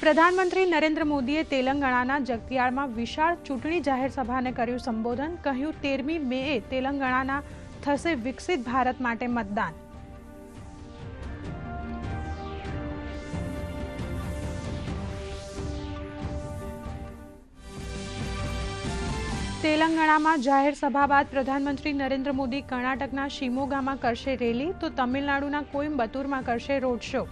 પ્રધાનમંત્રી નરેન્દ્ર મોદીએ તેલંગાણાના જગતિયાળમાં વિશાળ ચૂંટણી જાહેર સભાને કર્યું સંબોધન, કહ્યું, તેરમી મેએ તેલંગાણાના થશે વિકસિત ભારત માટે મતદાન. તેલંગાણામાં જાહેર સભા બાદ પ્રધાનમંત્રી નરેન્દ્ર મોદી કર્ણાટકના શિમોગામાં કરશે રેલી, તો તમિલનાડુના કોઇમ્બતુરમાં કરશે રોડ શો.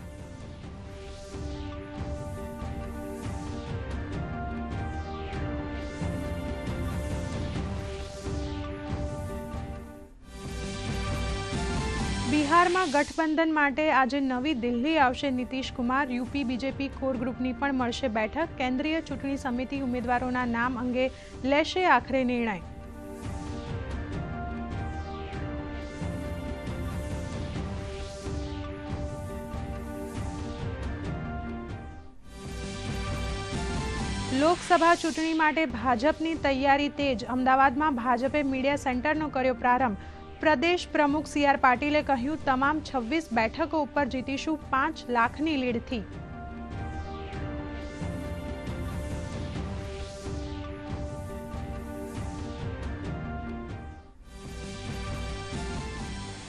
બિહારમાં ગઠબંધન માટે આજે નવી દિલ્હી આવશે Nitish Kumar. UP, BJP core ગ્રુપની પણ મળશે બેઠક. કેન્દ્રીય ચૂંટણી સમિતિ ઉમેદવારોના નામ અંગે લેશે આખરે નિર્ણય. લોકસભા ચૂંટણી માટે ભાજપની તૈયારી તેજ. અમદાવાદમાં ભાજપે મીડિયા સેન્ટરનો કર્યો પ્રારંભ. પ્રદેશ પ્રમુખ સી આર પાટીલે કહ્યું, તમામ છવ્વીસ બેઠકો ઉપર જીતીશું પાંચ લાખની લીડથી.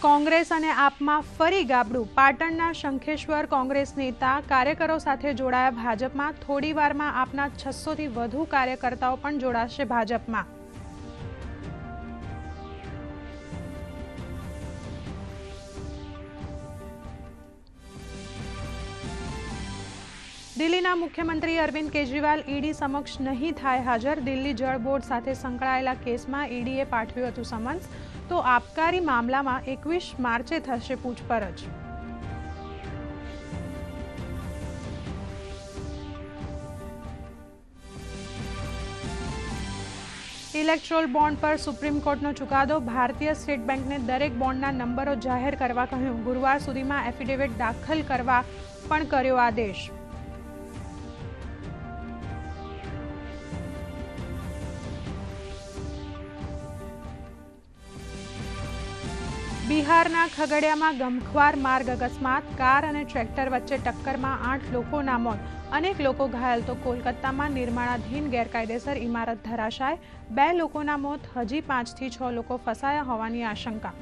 કોંગ્રેસ અને આપમાં ફરી ગાબડું. પાટણના શંખેશ્વર કોંગ્રેસ નેતા, કાર્યકરો સાથે જોડાયા ભાજપમાં. થોડીવારમાં આપના છસોથી વધુ કાર્યકર્તાઓ પણ જોડાશે ભાજપમાં. દિલ્હીના મુખ્યમંત્રી અરવિંદ કેજરીવાલ ઈડી સમક્ષ નહીં થાય હાજર. દિલ્હી જળ બોર્ડ સાથે સંકળાયેલા કેસમાં ઈડીએ પાઠવ્યું હતું સમન્સ. તો આબકારી મામલામાં એકવીસ માર્ચે થશે પૂછપરછ. ઇલેક્ટ્રોલ બોન્ડ પર સુપ્રીમ કોર્ટનો ચુકાદો. ભારતીય સ્ટેટ બેંકને દરેક બોન્ડના નંબરો જાહેર કરવા કહ્યું. ગુરુવાર સુધીમાં એફિડેવિટ દાખલ કરવા પણ કર્યો આદેશ. બિહારના ખગડિયામાં ગમખ્વાર માર્ગ અકસ્માત, કાર અને ટ્રેક્ટર વચ્ચે ટક્કરમાં આઠ લોકોના મોત. અનેક લોકો ઘાયલ. તો કોલકાતામાં નિર્માણાધીન ગેરકાયદેસર ઇમારત ધરાશાય. બે લોકોના મોત. હજી પાંચથી છ લોકો ફસાયા હોવાની આશંકા.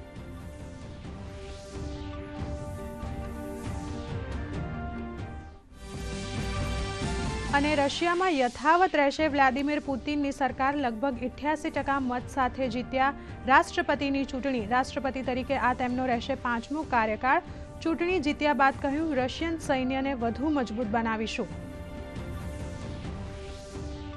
અને રશિયામાં યથાવત રહેશે વ્લાદિમીર પુતિનની સરકાર લગભગ ઇઠ્યાસી ટકા મત સાથે જીત્યા રાષ્ટ્રપતિની ચૂંટણી રાષ્ટ્રપતિ તરીકે આ તેમનો રહેશે પાંચમો કાર્યકાળ ચૂંટણી જીત્યા બાદ કહ્યું રશિયન સૈન્યને વધુ મજબૂત બનાવીશું